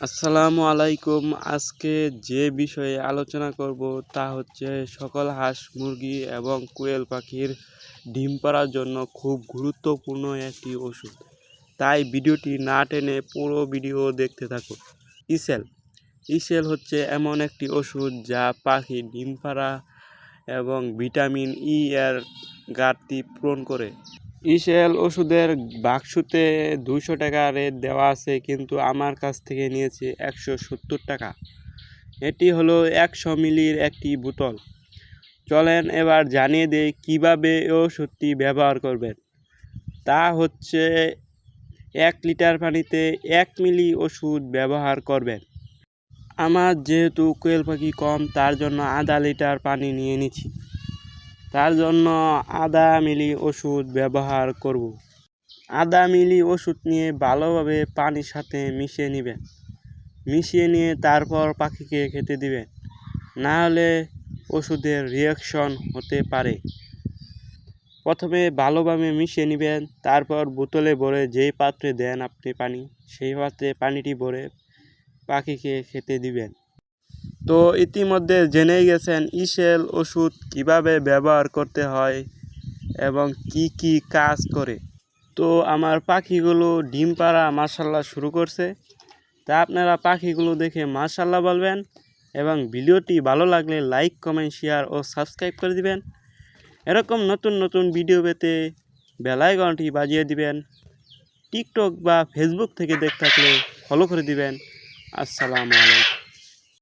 আসসালামু আলাইকুম। আজকে যে বিষয়ে আলোচনা করব তা হচ্ছে সকল হাঁস, মুরগি এবং কোয়েল পাখির ডিম পাড়ার জন্য খুব গুরুত্বপূর্ণ একটি ওষুধ। তাই ভিডিওটি না টেনে পুরো ভিডিও দেখতে থাকুন। ইসেল। ইসেল হচ্ছে এমন একটি ওষুধ যা পাখি ডিম পাড়া এবং ভিটামিন ই এর ঘাটতি পূরণ করে। ইসেল ওষুধের বাক্সতে দুশো টাকা রেট দেওয়া আছে, কিন্তু আমার কাছ থেকে নিয়েছে একশো সত্তর টাকা। এটি হলো একশো মিলির একটি বোতল। চলেন এবার জানিয়ে দেই কীভাবে ওষুধটি ব্যবহার করবেন। তা হচ্ছে এক লিটার পানিতে এক মিলি ওষুধ ব্যবহার করবেন। আমার যেহেতু কোয়েল পাখি কম, তার জন্য আধা লিটার পানি নিয়ে নিচ্ছি। তার জন্য আধা মিলি ওষুধ ব্যবহার করব। আধা মিলি ওষুধ নিয়ে ভালোভাবে পানির সাথে মিশিয়ে নেবেন। মিশিয়ে নিয়ে তারপর পাখিকে খেতে দিবেন। না হলে ওষুধের রিয়াকশন হতে পারে। প্রথমে ভালোভাবে মিশিয়ে নেবেন, তারপর বোতলে ভরে যেই পাত্রে দেন আপনি পানি, সেই পাত্রে পানিটি ভরে পাখিকে খেতে দিবেন। তো ইতিমধ্যে জেনেই গেছেন ইসেল ওষুধ কীভাবে ব্যবহার করতে হয় এবং কি কি কাজ করে। তো আমার পাখিগুলো ডিম পাড়া মার্শাল্লাহ শুরু করছে। তা আপনারা পাখিগুলো দেখে মার্শাল্লাহ বলবেন এবং ভিডিওটি ভালো লাগলে লাইক, কমেন্ট, শেয়ার ও সাবস্ক্রাইব করে দিবেন। এরকম নতুন নতুন ভিডিও পেতে বেলাইকনটি বাজিয়ে দিবেন। টিকটক বা ফেসবুক থেকে দেখ থাকলে ফলো করে দিবেন। আসসালামু আলাইকুম।